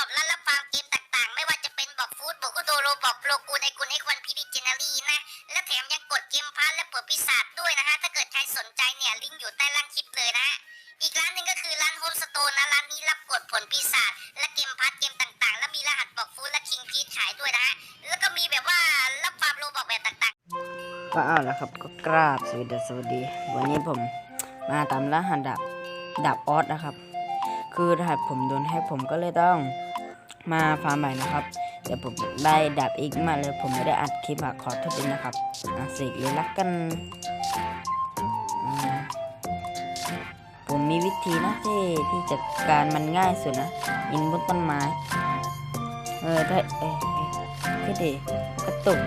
อบร้านรับฟาร์มเกมต่างๆ ไม่ว่าจะเป็นบอกฟูดบอกกุโดโรบอกโลกูในกุนไอควันพีดิจินารีนะ และแถมยังกดเกมพาร์ทและเปิดปีศาจด้วยนะฮะ ถ้าเกิดใครสนใจเนี่ย ลิงก์อยู่ใต้ล่างคลิปเลยนะฮะ อีกร้านหนึ่งก็คือร้านโฮมสโตนนะ ร้านนี้รับกดผลปีศาจและเกมพาร์ทเกมต่างๆ แล้วมีรหัสบอกฟูดและคิงพีชขายด้วยนะฮะ แล้วก็มีแบบว่ารับฟาร์มโลบอกแบบต่างๆ ก็เอาแล้วครับก็กราบสวัสดีสวัสดี วันนี้ผมมาตามรหัสดับดับออสนะครับ คือรหัสผมโดนให้ผมก็เลยต้องมาฟาร์มใหม่นะครับ เดี๋ยวผมได้ดับอีกมาเลยผมไม่ได้อัดคลิปอะขอโทษด้วยนะครับอะสกเลยละกัน ผมมีวิธีนะที่ที่จัดการมันง่ายสุดนะยิงบนต้นไม้ เออถ้าเออ้ยก็ดีกระตุก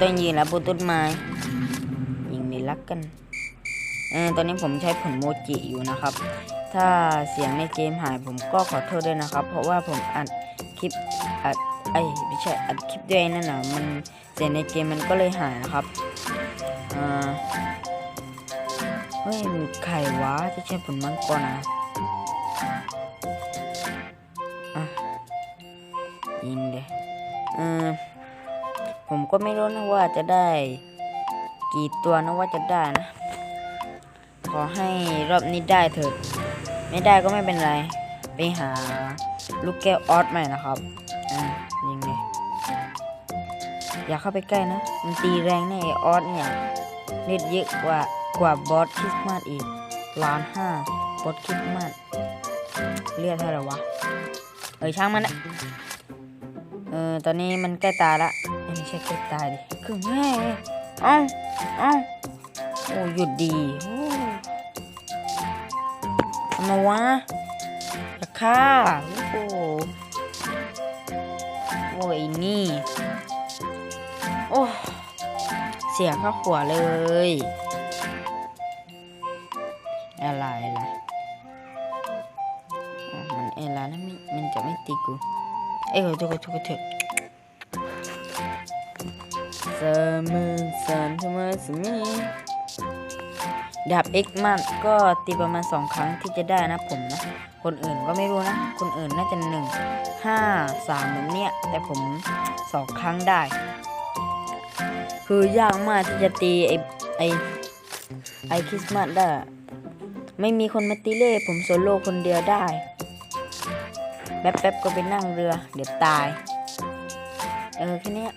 ต้องยืนแล้วบนต้นไม้ยิงในรักกันเออตอนนี้ผมใช้ผลโมจิอยู่นะครับ ถ้าเสียงในเกมหายผมก็ขอโทษด้วยนะครับ เพราะว่าผมอัดคลิปอัดไอ้ไม่ใช่อัดคลิปด้วยนั่นนะมันเสียงในเกมมันก็เลยหายนะครับอ่าเฮ้ยใครวะที่ใช้ผลมังกรนะอะยิงเลยเออผมก็ไม่รู้นะว่าจะได้ กี่ตัวนะว่าจะได้นะ ขอให้รอบนี้ได้เถิด ไม่ได้ก็ไม่เป็นไร ไปหาลูกแก้วออสใหม่นะครับ อ่ายิงเลยอย่าเข้าไปใกล้นะ มันตีแรงแน่ไอออสเนี่ยเลือดเยอะกว่ากว่าบอสคริสต์มาสอีกล้านห้าบอสคริสต์มาสเลือดเท่าไหร่วะ เอ้ยช่างมันนะเออตอนนี้มันใกล้ตายละไม่ใช่ใกล้ตายดิคือแม่เอ้าเอ้าโอ้หยุดดีโอ้ ทำไมวะจะฆ่าโอ้โหโอ้ยนี่ โอ้เสียข้าขวเลย อะไรอะไรอะมันเอลานะไม่มันจะไม่ตีกู เอ้ยทุกคนทุกคนเถอะสามหมื่นสามทำไมสมี ดาบเอ็กมันก็ตีประมาณสองครั้งที่จะได้นะผมนะ คนอื่นก็ไม่รู้นะ คนอื่นน่าจะหนึ่งห้าสามแบบเนี้ยแต่ผมสองครั้งได้ คือยากมากที่จะตีไอไอไอคริสต์มาสได้ ไม่มีคนมาตีเล่ผมโซโล่คนเดียวได้แป๊บๆก็ไปนั่งเรือ เดี๋ยวตาย เออแค่เนี้ย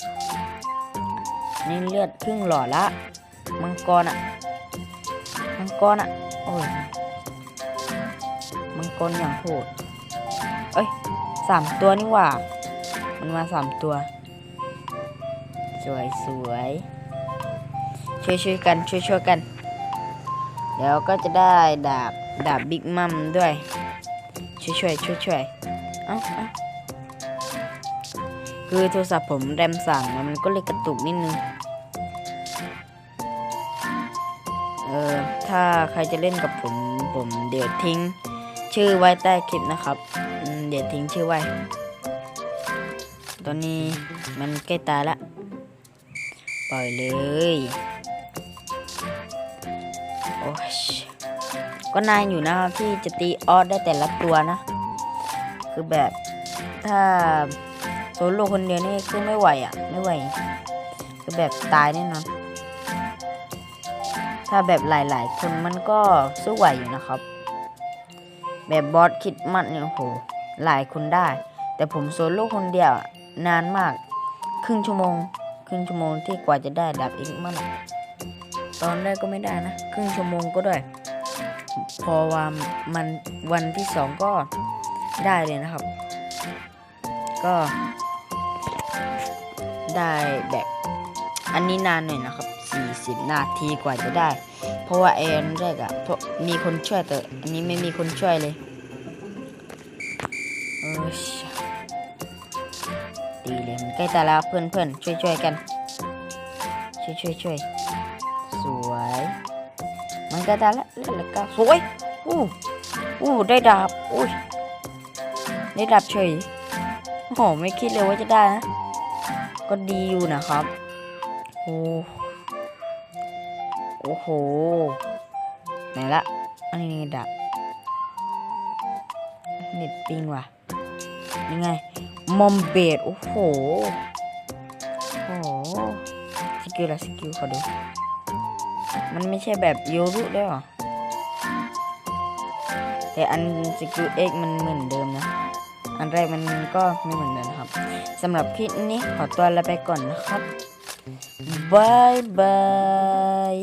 นี่เลือดครึ่งหลอดละ มังกรอะ มังกรอะ โอ้ย มังกรอย่างโหดเอ้ยสามตัวนี่หว่า มันมาสามตัว สวยสวยช่วยช่วยกันช่วยช่วยกัน เดี๋ยวก็จะได้ดาบดาบบิ๊กมัมด้วย ช่วยช่วยช่วยช่วยเอ้าเอ้าคือโทรศัพท์ผมแรมสั่นนะมันก็เลยกระตุกนิดนึง ออถ้าใครจะเล่นกับผมผมเดี๋ยวทิ้ง ชื่อไว้ใต้คลิปนะครับเดี๋ยวทิ้งชื่อไว้ ตอนนี้มันใกล้ตายละปล่อยเลยโอ้ยก็นานอยู่นะที่จะตีออสได้แต่ละตัวนะ คือแบบถ้าโซโล่คนเดียวนี่คือไม่ไหวอะ ไม่ไหว คือแบบตายแน่นอน ถ้าแบบหลายๆ คนมันก็สู้ไหวอยู่นะครับ แบบบอสคิดมันเนี่ยโหหลายคนได้ แต่ผมโซโล่คนเดียวนานมาก ครึ่งชั่วโมง ครึ่งชั่วโมงที่กว่าจะได้ดับอีกมันตอนแรกก็ไม่ได้นะ ครึ่งชั่วโมงก็ได้ พอว่ามันวันที่สองก็ได้เลยนะครับ ก็ได้แบบอันนี้นานหน่อยนะครับ 40 นาทีกว่าจะได้ เพราะว่าไอ้อันแรกอะ่ะเพราะมีคนช่วยแต่อันนี้ไม่มีคนช่วยเลยเออดีเลยมันใกล้ตายแล้วเพื่อนเพื่อนช่วยช่วยๆกัน ช่วยช่วยช่วยสวย มันใกล้ตายแล้วแล้วก็สวยอู้อู้ได้ดาบอุ้ยได้ดาบเฉยโอ้โหไม่คิดเลยว่าจะได้นะ ก็ดีอยู่นะครับ โอ้โโอ้โห ไหนละอันนี้ดาบเน็ตปิงว่ะยังไง มอมเบด โอ้โห โอ้โห สกิลละสกิลขอดู มันไม่ใช่แบบโยรุได้หรอ แต่อันสกิลเอ็กมันเหมือนเดิมนะ อันแรกมันก็ไม่เหมือนกันครับ สำหรับคลิปนี้ขอตัวลาไปก่อนนะครับบายบาย